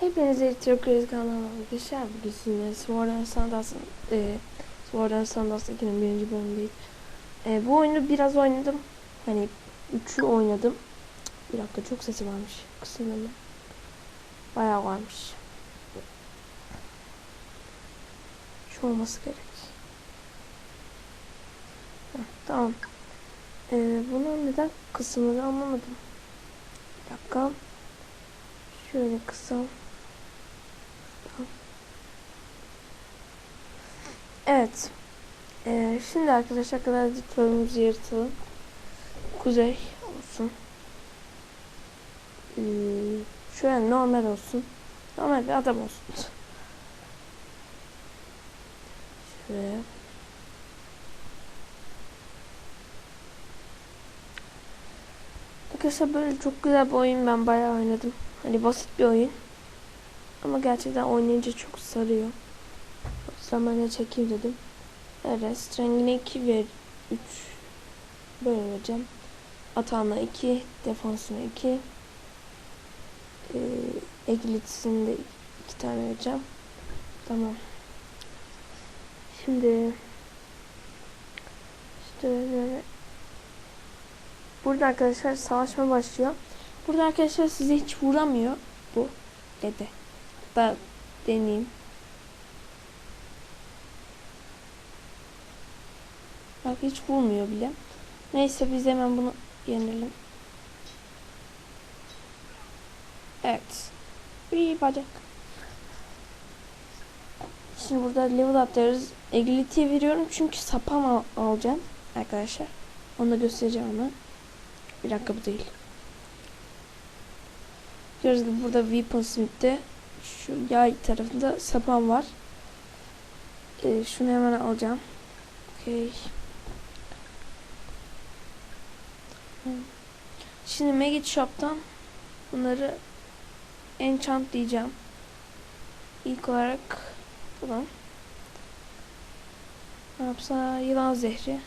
Hepinize Türk Kriz kanalına arkadaşlar. Bugün sizinle Sword Sandals e, Sword Sandals 2'nin birinci bölümündeyiz. E, bu oyunu biraz oynadım. Hani 3'ü oynadım. Bir dakika çok sesi varmış. Kısımda Bayağı varmış. Şu olması gerek. Heh, tamam. E, bunu neden kısımları anlamadım. Bir dakika. Şöyle kısam. Evet. Ee, şimdi arkadaşlar kadar editörümüzü yırtalım. Kuzey olsun. Ee, şöyle normal olsun. Normal bir adam olsun. Şöyle. Arkadaşlar böyle çok güzel bir oyun ben bayağı oynadım. Hani basit bir oyun. Ama gerçekten oynayınca çok sarıyor. De çekeyim dedim. Evet, strengine 2 ve 3 böyle vereceğim. Atağına 2, defansına 2. Ee, Agilitys'ini de 2 tane vereceğim. Tamam. Şimdi işte böyle Burada arkadaşlar savaşma başlıyor. Burada arkadaşlar size hiç vuramıyor bu dede. Da deneyeyim. Bak hiç vurmuyor bile. Neyse biz hemen bunu yenelim. Evet. Bir bacak. Şimdi burada level atlıyoruz. Agility veriyorum çünkü sapan al alacağım arkadaşlar. Onu da göstereceğim ama. Bir dakika bu değil. Gördüğünüz gibi burada Weapon Smith'te şu yay tarafında sapan var. Ee, şunu hemen alacağım. Okay. Şimdi Maggot Shop'tan bunları enchant diyeceğim. İlk olarak buradan. Ne yapsa yılan zehri.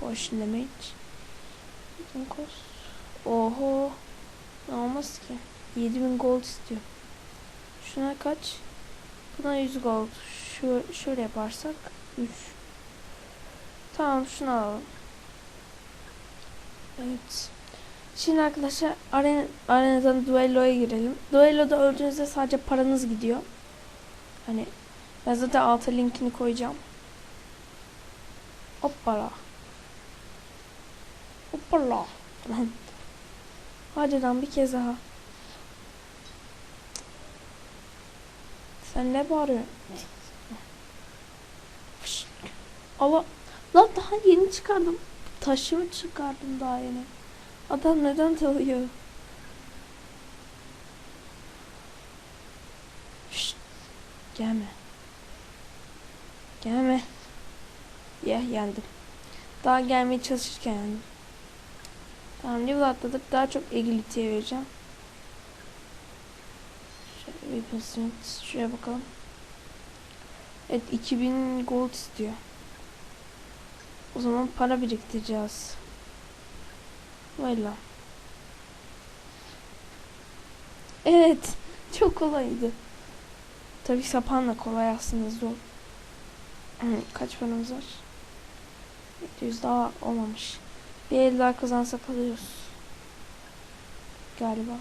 Potion damage. Cost. Oho. Ne olmaz ki? 7000 gold istiyor. Şuna kaç? Buna 100 gold. Şu, şöyle yaparsak 3. Tamam şunu alalım. Evet. Şimdi arkadaşlar arena, arenadan duelloya girelim. Duelloda öldüğünüzde sadece paranız gidiyor. Hani ben zaten alta linkini koyacağım. Hoppala. Hoppala. Hadi lan bir kez daha. Sen ne bağırıyorsun? Allah. Lan daha yeni çıkardım. Taşımı çıkardım daha yeni. Adam neden dalıyor? Şşt. Gelme. Gelme. Ya yendim. Daha gelmeye çalışırken yendim. Tamam level atladık. Daha çok agility'ye vereceğim. Şöyle bir percent. Şuraya bakalım. Evet 2000 gold istiyor. O zaman para biriktireceğiz. Valla. Evet. Çok kolaydı. Tabii sapanla kolay aslında zor. Kaç paramız var? 700 daha olmamış. Bir el daha kazansak alıyoruz. Galiba.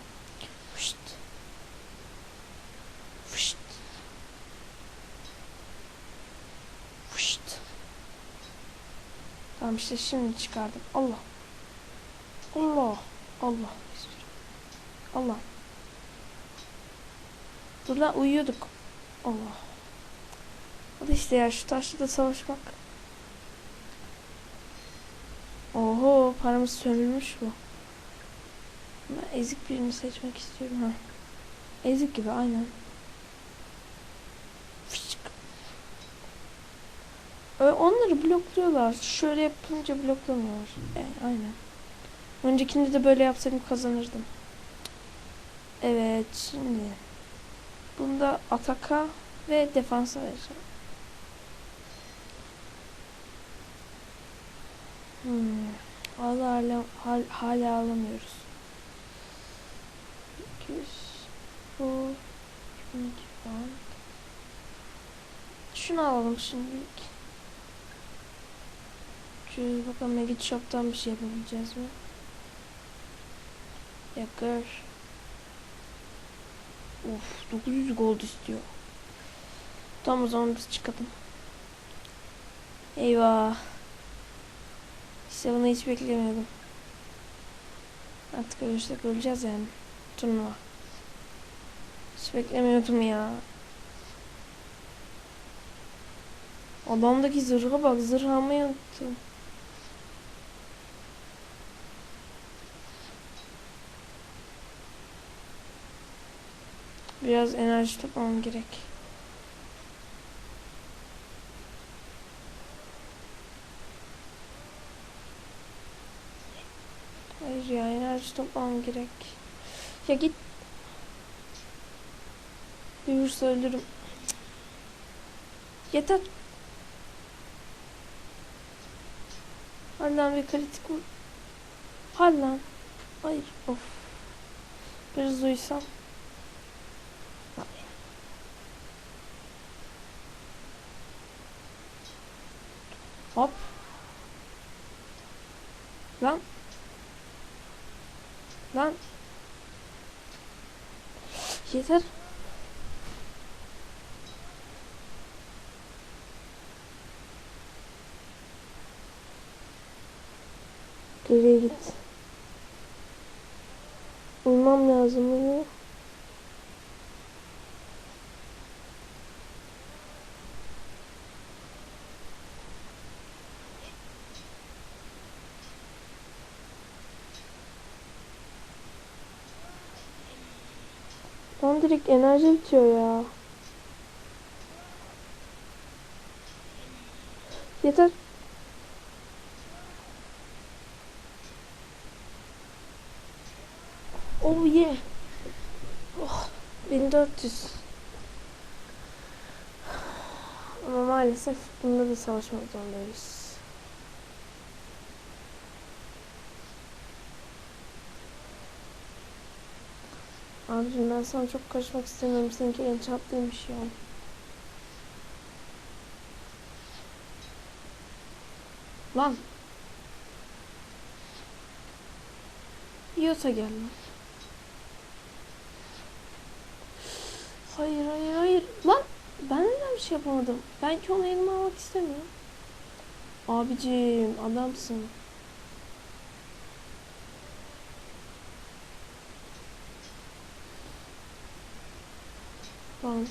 Tamam işte şimdi çıkardım. Allah. Allah. Allah. Allah. Dur lan uyuyorduk. Allah. Hadi işte ya şu taşla da savaşmak. Oho paramız sömürmüş bu. Ben ezik birini seçmek istiyorum ha. Ezik gibi aynen. Fışık. Onları blokluyorlar. Şöyle yapınca bloklamıyorlar. Yani aynen. Öncekinde de böyle yapsaydım kazanırdım. Evet şimdi. Bunda ataka ve defansa vereceğim. Hmm. Hala, hala, hala alamıyoruz. 200 bu 2002 falan. Şunu alalım şimdilik. Şu bakalım Maggot Shop'tan bir şey yapabileceğiz mi? Yakır. Of 900 gold istiyor. Tamam o zaman biz çıkalım. Eyvah. İşte bunu hiç beklemiyordum. Artık ölürsek öleceğiz yani. Turnuva. Hiç beklemiyordum ya. Adamdaki zırha bak zırh almayı Biraz enerji toplamam gerek. Hayır ya enerji toplamam gerek. Ya git. Büyürse ölürüm. Yeter. Harbiden bir kritik vur. Harbiden. Hayır. Of. Biraz uyusam. Hop. Lan. Lan. Yeter. Geriye git. Uyumam lazım uyu. Lan direkt enerji bitiyor ya. Yeter. Oh yeah. Oh, 1400. Ama maalesef bunda da savaşmak zorundayız. Abicim ben sana çok karışmak istemiyorum. Seninki enchantlaymış ya. Lan. Yiyorsa gel lan. Hayır hayır hayır. Lan ben neden bir şey yapamadım? Belki onu elime almak istemiyorum. Abicim adamsın. Lan.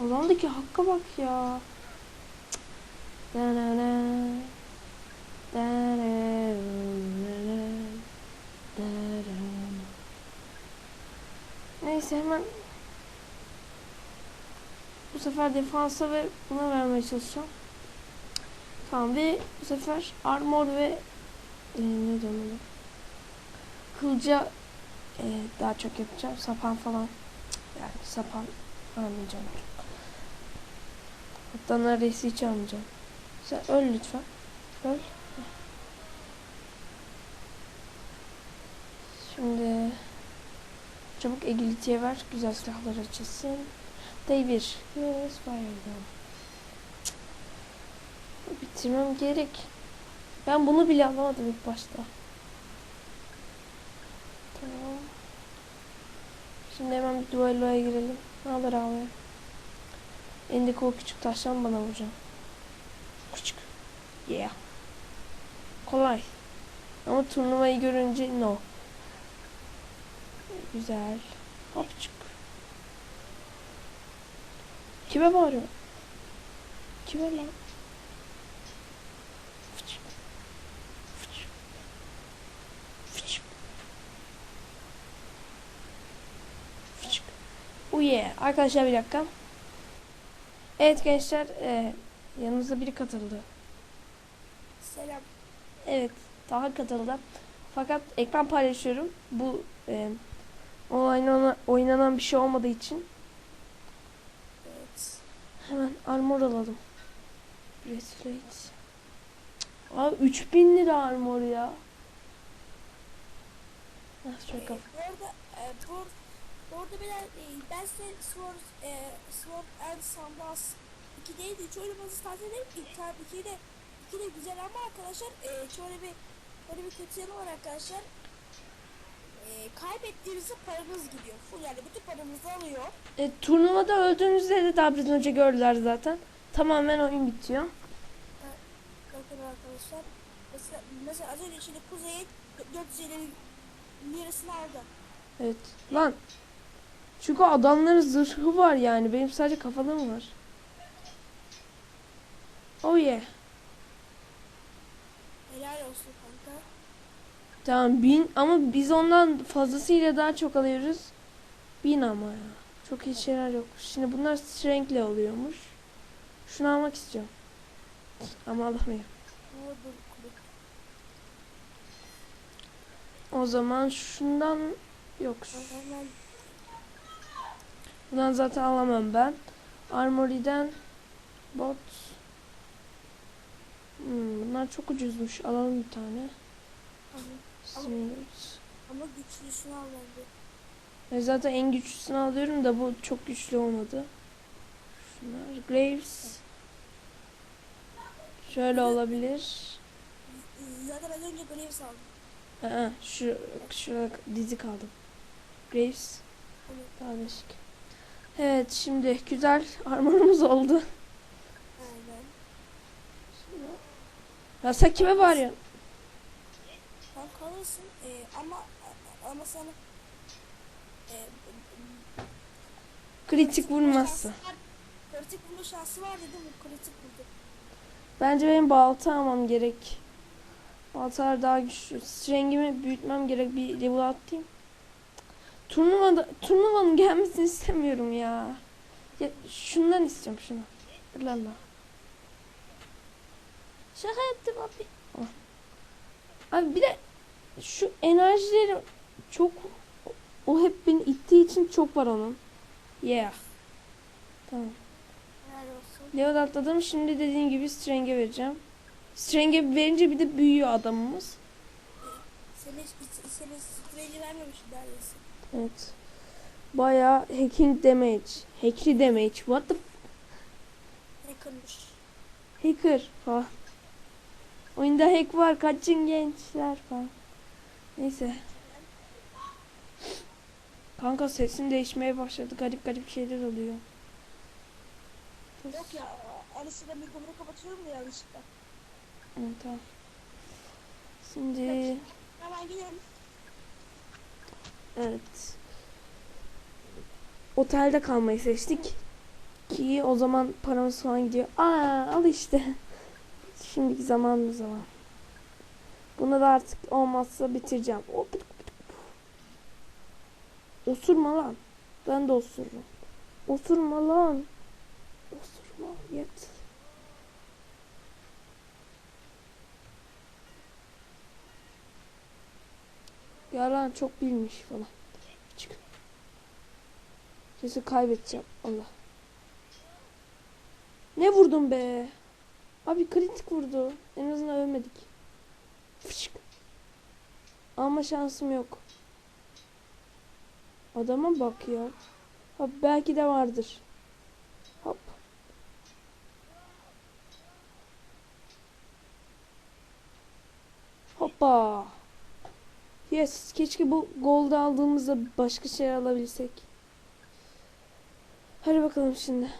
Adamdaki hakka bak ya. Neyse hemen bu sefer defansa ve buna vermeye çalışacağım. Tamam ve bu sefer armor ve e, ne diyorum? Kılca e, daha çok yapacağım. Sapan falan. Yani sapan almayacağım. Hatta neredeyse hiç almayacağım. Sen öl lütfen. Öl. Şimdi çabuk egilitiye ver. Güzel silahlar açılsın. Devir. Yes, fire'dan. Bitirmem gerek. Ben bunu bile alamadım ilk başta. Tamam. Şimdi hemen bir duelloya girelim. Ne haber abi? Elindeki o küçük taştan bana vuracağım. Küçük. Yeah. Kolay. Ama turnuvayı görünce no. Güzel. Hopçuk. Kime bağırıyor? Kime lan? Oh yeah. Arkadaşlar bir dakika. Evet gençler. E, yanımıza biri katıldı. Selam. Evet. Daha katıldı. Fakat ekran paylaşıyorum. Bu e, oynanan, oynanan bir şey olmadığı için. Evet. Hemen armor alalım. Breastplate. Abi 3000 lira armor ya. Ah şöyle kaf- Bu arada e, bu, arada beyler, e, ben size Sword, e, Sword and Sandals 2 değil de 3 oynamanızı tavsiye ederim. İlk tabi 2 de, 2 de güzel ama arkadaşlar e, şöyle bir böyle bir kötü yanı var arkadaşlar. E, kaybettiğinizde paranız gidiyor. Full yani bütün paranızı alıyor. E, turnuvada öldüğünüzde de daha biraz önce gördüler zaten. Tamamen oyun bitiyor. Bakın arkadaşlar. Mesela, mesela az önce şimdi Kuzey'in 450 lirasını aldı. Evet. Lan. Çünkü adamların zırhı var yani. Benim sadece kafalım var. Oh yeah. Helal olsun kanka. Tamam bin ama biz ondan fazlasıyla daha çok alıyoruz. Bin ama ya. Çok iyi şeyler yok. Şimdi bunlar strength'le oluyormuş. Şunu almak istiyorum. Ama alamıyorum. O zaman şundan yok. Hemen Bundan zaten alamam ben. Armory'den bot. Hmm, bunlar çok ucuzmuş. Alalım bir tane. Ama- ama güçlüsünü al bence. Ben zaten en güçlüsünü alıyorum da bu çok güçlü olmadı. Şunlar. Graves. Şöyle olabilir. Zaten az önce Graves aldım. Aa, şu şurada dizi kaldım. Graves. Evet. Daha değişik. Evet şimdi güzel armorumuz oldu. Aynen. Ya sen kime bağırıyorsun? Sen kalırsın e, ama ama sana e, Kritik var. Kritik vurma şansı var dedim bu kritik vurdu. Bence benim balta almam gerek. Baltalar daha güçlü. Strengimi büyütmem gerek. Bir level atayım. Turnuvada, turnuvanın gelmesini istemiyorum ya. ya şundan istiyorum şunu. Lala. Şaka yaptım abi. Ah. Abi bir de şu enerjileri çok o hep beni ittiği için çok var onun. Yeah. Tamam. Level atladım. Şimdi dediğin gibi Streng'e vereceğim. Streng'e verince bir de büyüyor adamımız. Seni, seni spreyli vermemişim neredeyse. Evet. Bayağı hacking damage. Hackli damage. What the kırmış. Hacker falan. Oyunda hack var. Kaçın gençler falan. Neyse. Kanka sesin değişmeye başladı. Garip garip şeyler oluyor. Yok ya ara sıra mikrofonu kapatıyorum da yanlışlıkla. Evet, tamam. Şimdi Hemen gidelim. Evet. Otelde kalmayı seçtik. Ki o zaman paramız falan gidiyor. Aa al işte. Şimdiki zamanımız zaman. Bunu da artık olmazsa bitireceğim. Osurma lan. Ben de osururum. Osurma lan. Osurma. Yet. Yalan çok bilmiş falan. Çık. Kesin kaybedeceğim. Allah. Ne vurdun be? Abi kritik vurdu. En azından ölmedik. Fışk. Ama şansım yok. Adama bak ya. Hop belki de vardır. Hop. Hoppa. Yes. Keşke bu golde aldığımızda başka şey alabilsek. Hadi bakalım şimdi.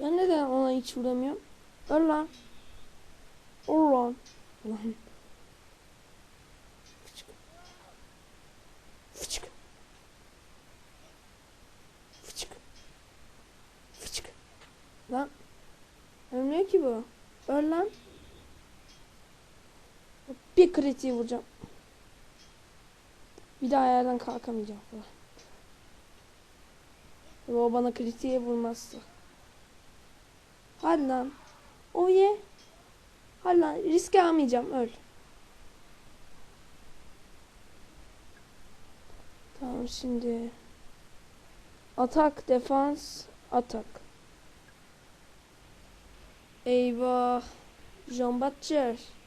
Ben neden ona hiç vuramıyorum? Öl lan. Lan. Ulan. Fıçık. Fıçık. Fıçık. Fıçık. Lan. Ölmüyor ki bu. Öl lan. Bir kritiği vuracağım. Bir daha yerden kalkamayacağım falan. Ve o bana kritiğe vurmazsa. Hadi lan. O ye. Hadi lan. Risk almayacağım. Öl. şimdi. Atak, defans, atak. Eyvah. Jean Butcher.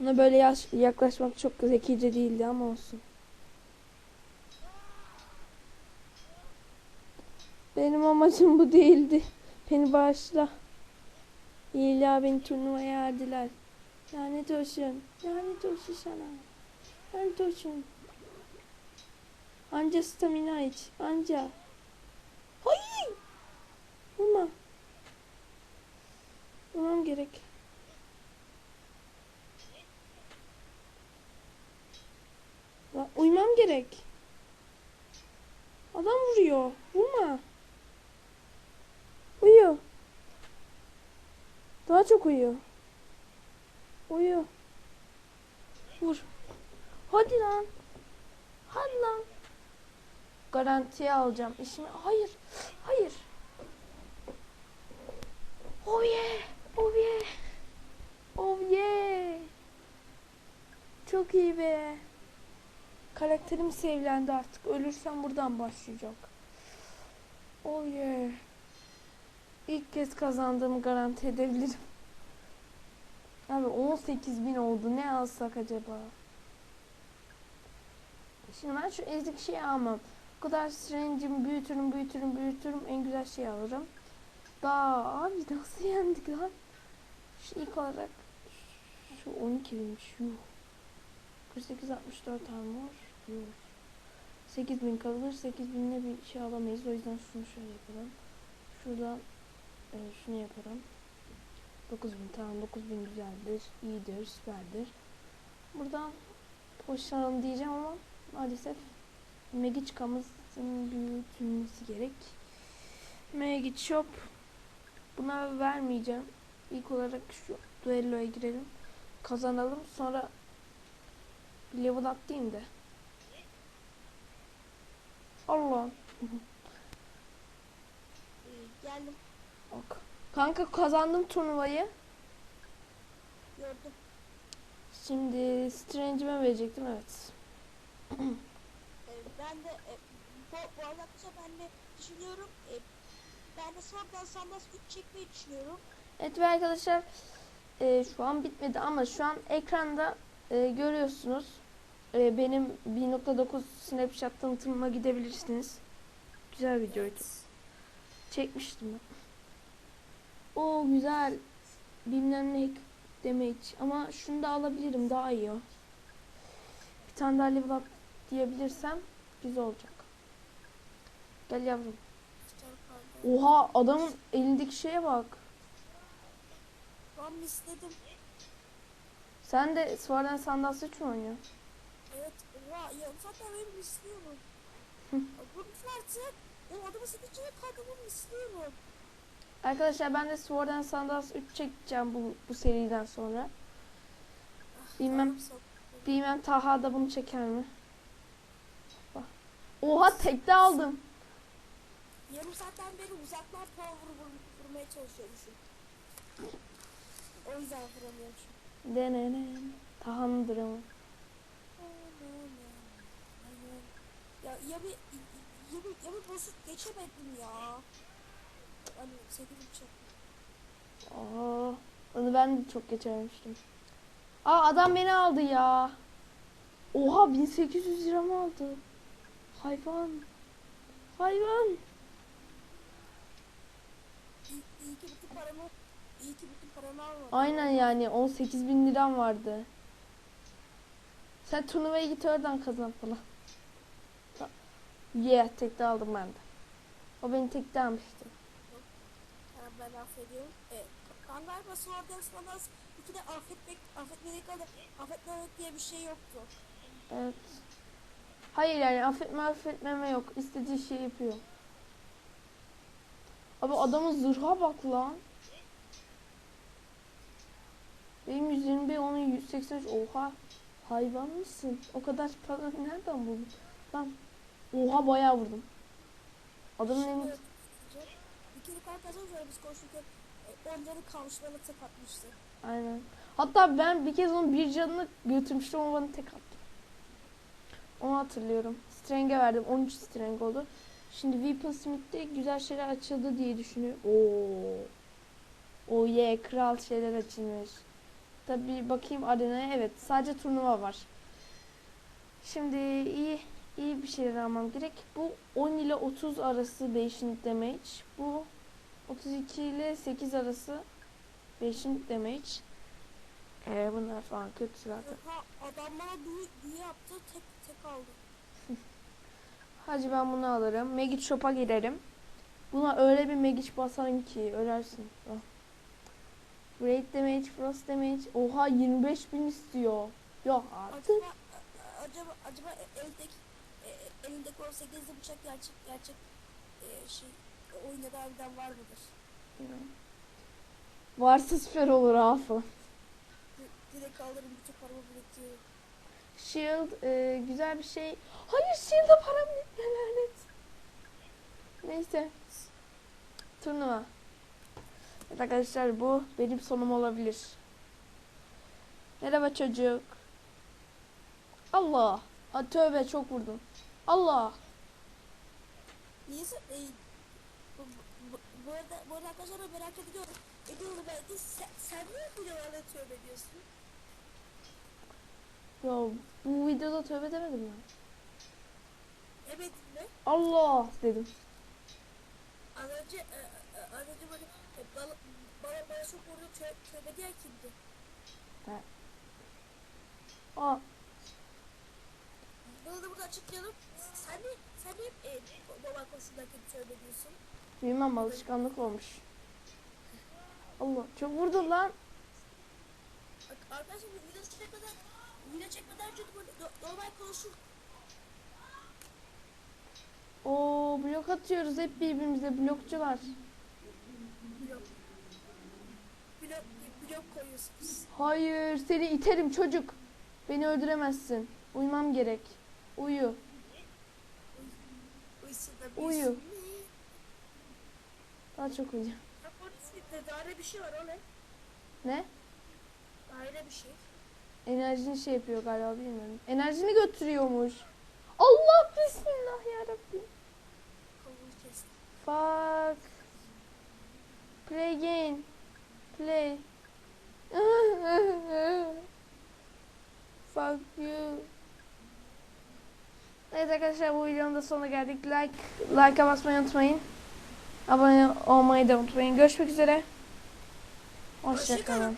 Buna böyle yaklaşmak çok zekice değildi ama olsun. Benim amacım bu değildi. Beni bağışla. İlla beni turnuvaya erdiler. Lanet olsun. Lanet olsun sana. Lanet olsun. Anca stamina iç. Anca. Hayır. Vurma. Vurmam gerek. Lan gerek. Adam vuruyor. Vurma. Uyu. Daha çok uyu. Uyu. Vur. Hadi lan. Hadi lan. Garantiye alacağım işimi. Hayır. Hayır. Oh yeah. Oh yeah. Oh yeah. Çok iyi be. Karakterim sevlendi artık. Ölürsem buradan başlayacak. Oh yeah. İlk kez kazandığımı garanti edebilirim. Abi 18 bin oldu. Ne alsak acaba? Şimdi ben şu ezik şeyi almam. O kadar strange'imi büyütürüm, büyütürüm, büyütürüm. En güzel şeyi alırım. Daha abi nasıl yendik lan? Şu ilk olarak şu 12 binmiş. Yuh. 48 64 armor. Yuh. 8000 kalır. 8000'le bir şey alamayız. O yüzden şunu şöyle yapalım. Şuradan e, şunu yaparım. 9000 tamam 9000 güzeldir. iyidir, süperdir. Buradan hoşlanalım diyeceğim ama maalesef Megiçkamızın büyütülmesi gerek. Megit Shop buna vermeyeceğim. İlk olarak şu duelloya girelim. Kazanalım. Sonra level atlayayım da. Allah. Ee, geldim. Ok. Kanka kazandım turnuvayı. Gördüm. Şimdi Strange'ime verecektim evet. Ee, ben de e, bu, bu arkadaşlar ben de düşünüyorum. E, ben de Sword'dan Sandas 3 çekmeyi düşünüyorum. Evet ve arkadaşlar e, şu an bitmedi ama şu an ekranda e, görüyorsunuz. E, benim 1.9 Snapchat tanıtımıma gidebilirsiniz. Güzel videoydu. Çekmiştim ben. O güzel. Bilmem ne damage. Ama şunu da alabilirim daha iyi o. Bir tane daha level up diyebilirsem güzel olacak. Gel yavrum. Oha adamın elindeki şeye bak. Ben misledim. Sen de Sword and Sandals 3 mü oynuyorsun? Evet. Oha ya zaten benim misliyorum. Bu artık o adamı sıkıcı kadını misliyorum. Arkadaşlar ben de Sword and Sandals 3 çekeceğim bu, bu seriden sonra. Bilmem. Adam sok- Bilmem Taha da bunu çeker mi? Oha tekte aldım. Yarım saatten beri uzaktan power vur, vurmaya çalışıyormuşum. O yüzden vuramıyormuşum. Denene. Taha'nın dramı. Ya ya bir ya bir, ya bir boss'u geçemedim ya. Hani sekiz uçak. Aa, onu ben de çok geçermiştim. Aa adam beni aldı ya. Oha 1800 lira mı aldı? Hayvan. Hayvan. İyi, iyi ki bütün paramı iyi ki bütün paramı almadım. Aynen yani 18 bin liram vardı. Sen turnuvaya git oradan kazan falan. Yeah tekte aldım ben de. O beni tekte almıştı. Ben affediyorum. E, ben galiba Sword'dan Sandals 2'de affetmek, affetmemek, affetmemek diye bir şey yoktu. Evet. Hayır yani affetme affetmeme yok. İstediği şey yapıyor. Abi adamın zırha bak lan. Benim 121 onun 183 oha. Hayvan mısın? O kadar para nereden buldun? Lan. Oha bayağı vurdum. Adamın Şimdi, bir kere kar kazanınca biz koşurken e, onları bana tek atmıştı. Aynen. Hatta ben bir kez onun bir canını götürmüştüm ama bana tek attı. Onu hatırlıyorum. Streng'e verdim. 13 streng oldu. Şimdi Weapon Smith'te güzel şeyler açıldı diye düşünüyorum. Oo. Oh yeah, kral şeyler açılmış. Tabii bakayım arenaya. Evet, sadece turnuva var. Şimdi iyi iyi bir şeyler almam gerek. Bu 10 ile 30 arası 5 damage. Bu 32 ile 8 arası 5 damage. Ee, bunlar falan kötü zaten. Adamlar büyü, büyü yaptı tek tek aldı. Hacı ben bunu alırım. Magic Shop'a girerim. Buna öyle bir Magic basarım ki ölersin. Ah. Great damage, frost damage. Oha 25 bin istiyor. Yok artık. Acaba acaba acaba eldeki e, elindeki 18'li bıçak gerçek gerçek e, şey oyunda harbiden var mıdır? Varsa süper olur. Di- Direkt alırım bütün paramı biriktiriyorum. Shield e, güzel bir şey. Hayır Shield'a param. Ne lanet. Neyse. Turnuva. Evet arkadaşlar bu benim sonum olabilir. Merhaba çocuk. Allah. Ha, tövbe çok vurdum. Allah. Niye e, bu, bu, bu arada bu arada arkadaşlar merak ediyorum. Ediyorum belki sen, sen niye videolarla tövbe ediyorsun? Ya bu videoda tövbe demedim ya. Evet mi? Allah dedim. Az önce e, e, az önce böyle bana, bana, bana çok vurdu tö, tövbe diyen kimdi? Aa, Bunu da burada açıklayalım. Sen de sen de e, tövbe diyorsun. bilmem alışkanlık olmuş. Allah çok vurdun lan. Arkadaşlar video çekmeden video çekmeden önce normal konuşur. Oo blok atıyoruz hep birbirimize blokçular. Blok. Blok, blok koyuyorsunuz. Hayır seni iterim çocuk. Beni öldüremezsin. Uyumam gerek. Uyu. Uyu. Daha çok uyu. Bak orada isminde daire bir şey var o ne? Ne? Daire bir şey. Enerjini şey yapıyor galiba bilmiyorum. Enerjini götürüyormuş. Allah bismillah ya Rabbi. Kolumu kesti. Fuck. Play again. Play. Fuck you. Evet arkadaşlar bu videonun da sonuna geldik. Like, like'a basmayı unutmayın. Abone olmayı da unutmayın. Görüşmek üzere. Hoşça kalın. Hoşçakalın.